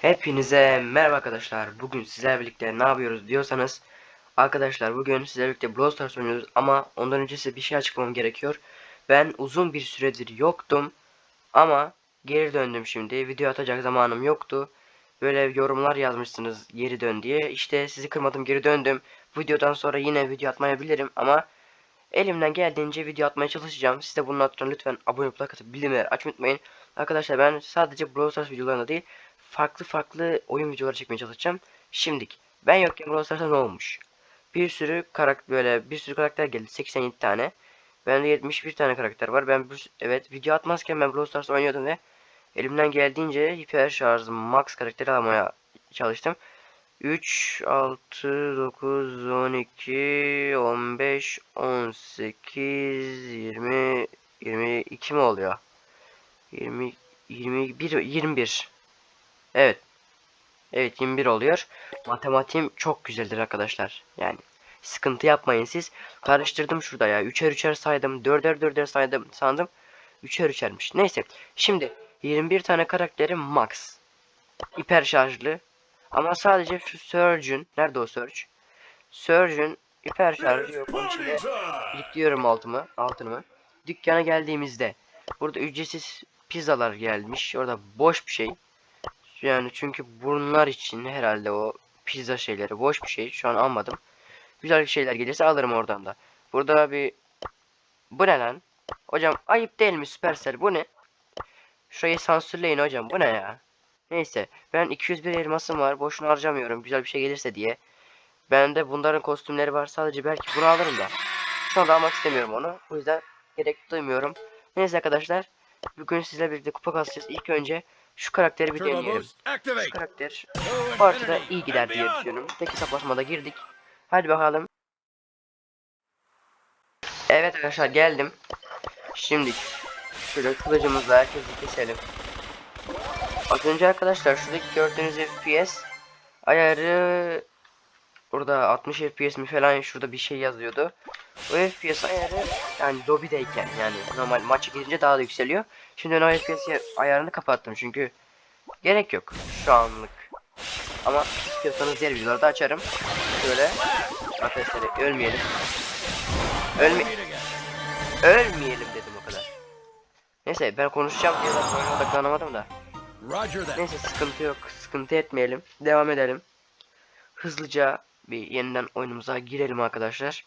Hepinize merhaba arkadaşlar. Bugün sizlerle birlikte ne yapıyoruz diyorsanız Arkadaşlar bugün sizlerle birlikte Brawl Stars oynuyoruz ama ondan önce size bir şey açıklamam gerekiyor. Ben uzun bir süredir yoktum ama geri döndüm şimdi. Video atacak zamanım yoktu. Böyle yorumlar yazmışsınız geri dön diye. İşte sizi kırmadım geri döndüm. Videodan sonra yine video atmayabilirim ama elimden geldiğince video atmaya çalışacağım. Siz de bunun altına lütfen abone olup like atıp bildirimleri açmayı unutmayın. Arkadaşlar ben sadece Brawl Stars videolarında değil farklı farklı oyun videoları çekmeye çalışacağım. Şimdik ben yokken Brawl Stars'ta ne olmuş? Bir sürü karakter böyle bir sürü karakter geldi 87 tane. Bende 71 tane karakter var. Ben bir, evet video atmazken ben Brawl Stars oynuyordum ve elimden geldiğince hiper şarj max karakteri almaya çalıştım. 3 6 9 12 15 18 20 22 mi oluyor? 20 21 21 Evet. Evet 21 oluyor. Matematiğim çok güzeldir arkadaşlar. Yani sıkıntı yapmayın siz. Karıştırdım şurada ya. Üçer üçer saydım. Dörder dörder saydım sandım. Üçer üçermiş. Neyse. Şimdi 21 tane karakterim max. Hiper şarjlı. Ama sadece şu Surge'ün. Nerede o Surge? Surge'ün hiper şarjı yok. Onun için de altımı, altınımı. Dükkana geldiğimizde burada ücretsiz pizzalar gelmiş. Orada boş bir şey. Yani çünkü bunlar için herhalde o pizza şeyleri boş bir şey. Şu an almadım. Güzel şeyler gelirse alırım oradan da. Burada bir bu ne lan? Hocam ayıp değil mi Supercell bu ne? Şurayı sansürleyin hocam bu ne ya? Neyse ben 201 elmasım var boşuna harcamıyorum güzel bir şey gelirse diye. Bende bunların kostümleri var sadece belki bunu alırım da. Şu anda almak istemiyorum onu. O yüzden gerek duymuyorum. Neyse arkadaşlar. Bugün sizlerle birlikte kupa kasacağız. İlk önce şu karakteri bir deneyelim. Şu karakter infinity iyi gider diye düşünüyorum. Tek hesaplaşmada girdik. Hadi bakalım. Evet arkadaşlar geldim. Şimdi şöyle kılıcımızla herkesi keselim. Az önce arkadaşlar şuradaki gördüğünüz FPS ayarı burada 60 FPS mi falan şurada bir şey yazıyordu. O FPS ayarı yani lobideyken yani normal maça girince daha da yükseliyor. Şimdi ben o FPS ayarını kapattım çünkü gerek yok şu anlık. Ama istiyorsanız diğer videolarda açarım. Şöyle arkadaşlar ölmeyelim. Ölme ölmeyelim dedim o kadar. Neyse ben konuşacağım diye oyuna odaklanamadım da. Neyse sıkıntı yok. Sıkıntı etmeyelim. Devam edelim. Hızlıca bir yeniden oyunumuza girelim arkadaşlar.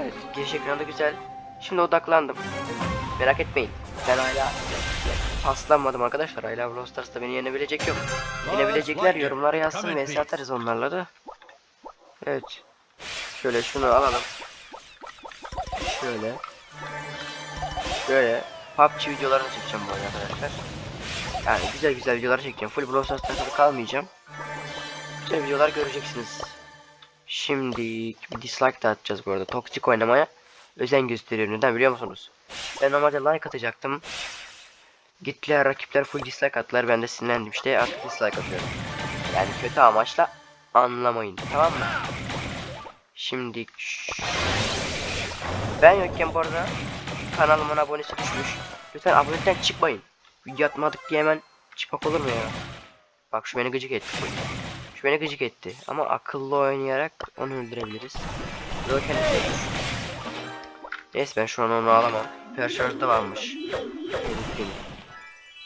Evet giriş ekranı da güzel. Şimdi odaklandım. Merak etmeyin. Ben hala paslanmadım arkadaşlar. Hala Brawl Stars'ta beni yenebilecek yok. Yenebilecekler yorumlara yazsın vs atarız onlarla da. Evet. Şöyle şunu alalım. Şöyle. Şöyle. PUBG videolarını çekeceğim bu arada arkadaşlar. Yani güzel güzel videolar çekeceğim. Full Brawl Stars takılı kalmayacağım. Güzel videolar göreceksiniz. Şimdi bir dislike de atacağız bu arada. Toksik oynamaya özen gösteriyorum. Neden biliyor musunuz? Ben normalde like atacaktım. Gittiler rakipler full dislike attılar. Ben de sinirlendim işte artık dislike atıyorum. Yani kötü amaçla anlamayın. Tamam mı? Şimdi ben yokken bu arada kanalımın abonesi düşmüş. Lütfen abonelikten çıkmayın. Video atmadık diye hemen çıpak olur mu ya? Bak şu beni gıcık etti. Beni gıcık etti. Ama akıllı oynayarak onu öldürebiliriz. Ölmüş. Neyse ben şu an onu alamam. Perşarjda varmış.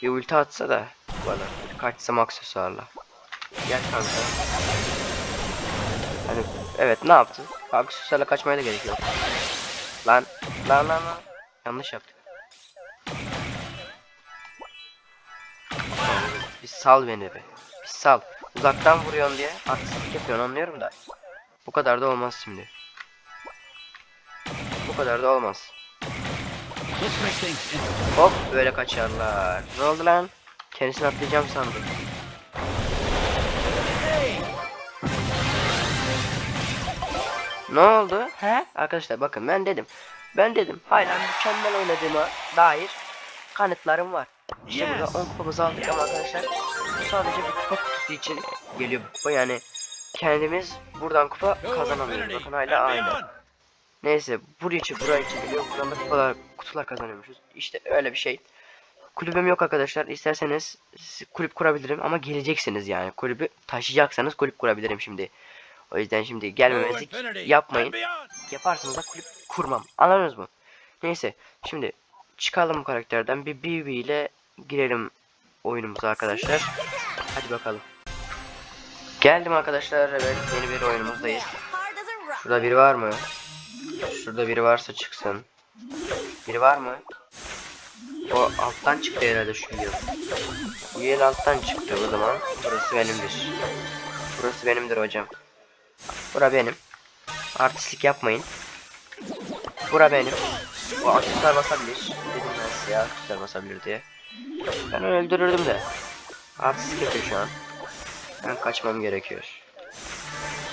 Bir ulti atsa da bana kaçsam aksesuarla. Gel kanka. Hani evet ne yaptı? Aksesuarla kaçmaya da gerek yok. Lan lan lan lan. Yanlış yaptık. Bir sal beni be. Bir sal. Uzaktan vuruyorsun diye haksızlık yapıyorsun anlıyorum da. Bu kadar da olmaz şimdi. Bu kadar da olmaz. Hop böyle kaçarlar. Ne oldu lan? Kendisini atlayacağım sandım. Ne oldu? He? Arkadaşlar bakın ben dedim. Ben dedim hala mükemmel oynadığıma dair kanıtlarım var. İşte burada 10 kupamızı aldık ama arkadaşlar bu sadece bir kupa kutusu için geliyor bu kupa yani kendimiz buradan kupa kazanamıyoruz. Bakın hala aynı. Neyse buraya için buraya için geliyor. Buradan da kupalar, kutular kazanıyormuşuz. İşte öyle bir şey. kulübüm yok arkadaşlar. İsterseniz kulüp kurabilirim ama geleceksiniz yani. Kulübü taşıyacaksanız kulüp kurabilirim şimdi. O yüzden şimdi gelmemezlik yapmayın. Yaparsanız da kulüp kurmam. Anladınız mı? Neyse. Şimdi çıkalım bu karakterden. Bir BB ile girelim oyunumuza arkadaşlar. Hadi bakalım. Geldim arkadaşlar. Evet yeni bir oyunumuzdayız. Şurada biri var mı? Şurada biri varsa çıksın. Biri var mı? O alttan çıktı herhalde şu yıl. Bu yıl alttan çıktı o zaman. Burası benimdir. Burası benimdir hocam. Bura benim. Artistlik yapmayın. Bura benim. O aksesuar basabilir. Dedim ben size aksesuar basabilir diye. Ben öldürürdüm de. Artistlik yapıyor şu an. Ben kaçmam gerekiyor.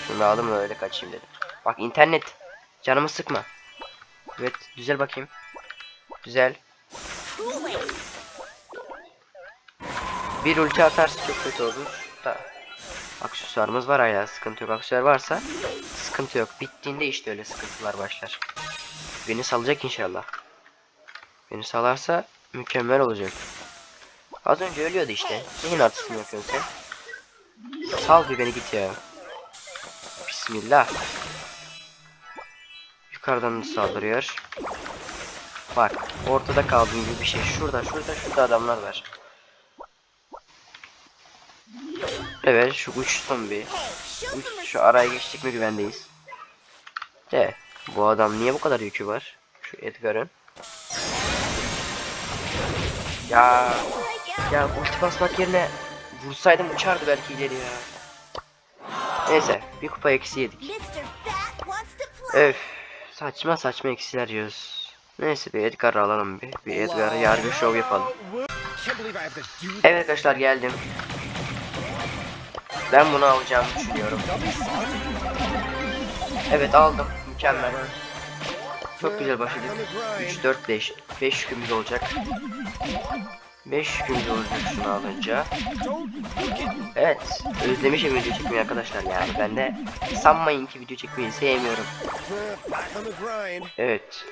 Şunu aldım da öyle kaçayım dedim. Bak internet. Canımı sıkma. Evet düzel bakayım. Güzel. Bir ulti atarsa çok kötü olur. Da. Aksesuarımız var hala sıkıntı yok. Aksesuar varsa sıkıntı yok. Bittiğinde işte öyle sıkıntılar başlar. Beni salacak inşallah. Beni salarsa mükemmel olacak. Az önce ölüyordu işte. Neyin artistini yapıyorsun sen? Sal bir beni git ya. Bismillah. Yukarıdan da saldırıyor. Bak ortada kaldığım gibi bir şey. Şurada şurada şurada adamlar var. Evet şu uçtum bir. Uç, şu araya geçtik mi güvendeyiz. De bu adam niye bu kadar yükü var? Şu Edgar'ın. Ya ya ulti basmak yerine vursaydım uçardı belki ileri ya. Neyse bir kupa eksi yedik. Öf saçma saçma eksiler yiyoruz. Neyse bir Edgar'ı alalım bir. Bir Edgar'ı yargı şov yapalım. Evet arkadaşlar geldim. Ben bunu alacağımı düşünüyorum. Evet aldım. Mükemmel. Çok güzel başladık. 3, 4, 5. 5 yükümüz olacak. 5 yükümüz olacak şunu alınca. Evet. Özlemişim video çekmeyi arkadaşlar yani. Ben de sanmayın ki video çekmeyi sevmiyorum. Evet.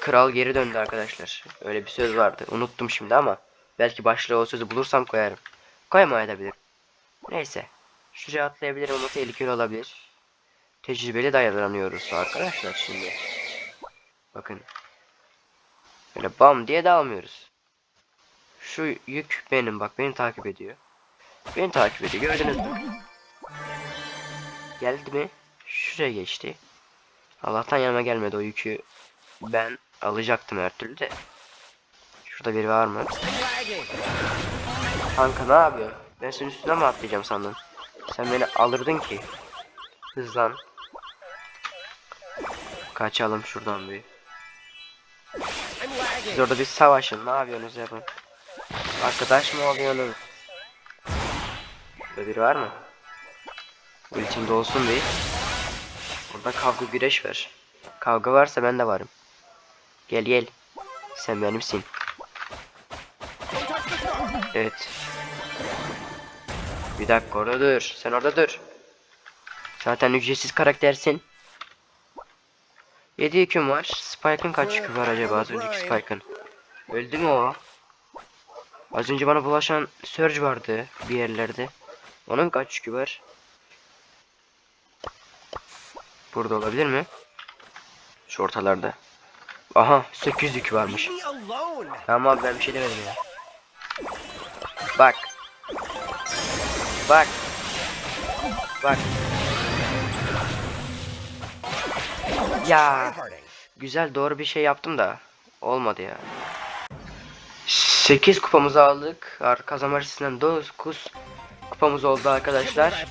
Kral geri döndü arkadaşlar. Öyle bir söz vardı. Unuttum şimdi ama belki başlığı o sözü bulursam koyarım. Koyamayabilirim. Neyse. Şuraya atlayabilirim ama tehlikeli olabilir. Tecrübeli dayanıyoruz arkadaşlar şimdi. Bakın. Böyle bam diye dalmıyoruz. Şu yük benim bak beni takip ediyor. Beni takip ediyor gördünüz mü? Geldi mi? Şuraya geçti. Allah'tan yanıma gelmedi o yükü. Ben alacaktım her türlü de. Şurada biri var mı? Kanka ne yapıyorsun? Ben senin üstüne mi atlayacağım sandın? Sen beni alırdın ki. Hızlan. Kaçalım şuradan bir. Siz orada bir savaşın. Ne yapıyorsunuz yapın? Arkadaş mı oluyorsunuz? Burada biri var mı? Ultimde olsun bir. Burada kavga güreş var. Kavga varsa ben de varım. Gel gel. Sen benimsin. Evet. Bir dakika orada dur. Sen orada dur. Zaten ücretsiz karaktersin. 7 yüküm var. Spike'ın kaç yükü var acaba az önceki Spike'ın? Öldü mü o? Az önce bana bulaşan Surge vardı bir yerlerde. Onun kaç yükü var? Burada olabilir mi? Şu ortalarda. Aha 800 yükü varmış. Tamam abi ben bir şey demedim ya. Bak. Bak. Bak. Ya güzel doğru bir şey yaptım da olmadı ya. 8 kupamızı aldık. Kazanma açısından 9 kupamız oldu arkadaşlar.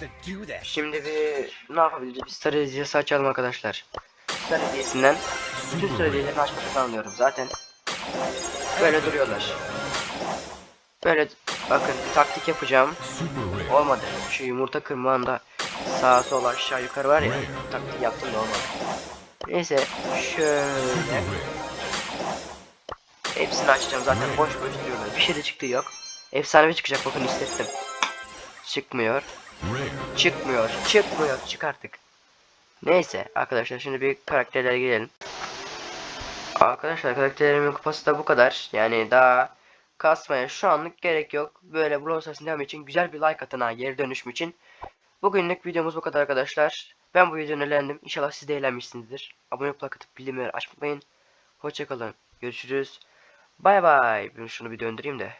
Şimdi bir ne yapabiliriz? Bir star hediyesi açalım arkadaşlar. Star hediyesinden bütün star hediyelerini açmakta sanıyorum zaten. Böyle duruyorlar. Böyle bakın bir taktik yapacağım. Olmadı. Şu yumurta kırmağında sağa sola aşağı yukarı var ya. Taktik yaptım da olmadı. Neyse şöyle. Hepsini açacağım zaten boş boş duruyorlar. Bir şey de çıktı yok. Efsanevi çıkacak bakın hissettim. Çıkmıyor. Çıkmıyor, çıkmıyor, çık artık. Neyse arkadaşlar şimdi bir karakterlere girelim. Arkadaşlar karakterimin kupası da bu kadar. Yani daha kasmaya şu anlık gerek yok. Böyle Brawl Stars'ın için güzel bir like atın ha geri dönüşüm için. Bugünlük videomuz bu kadar arkadaşlar. Ben bu videodan eğlendim. İnşallah siz de eğlenmişsinizdir. Abone olup like atıp bildirimleri açmayı. Hoşçakalın. Görüşürüz. Bay bay. Ben şunu bir döndüreyim de.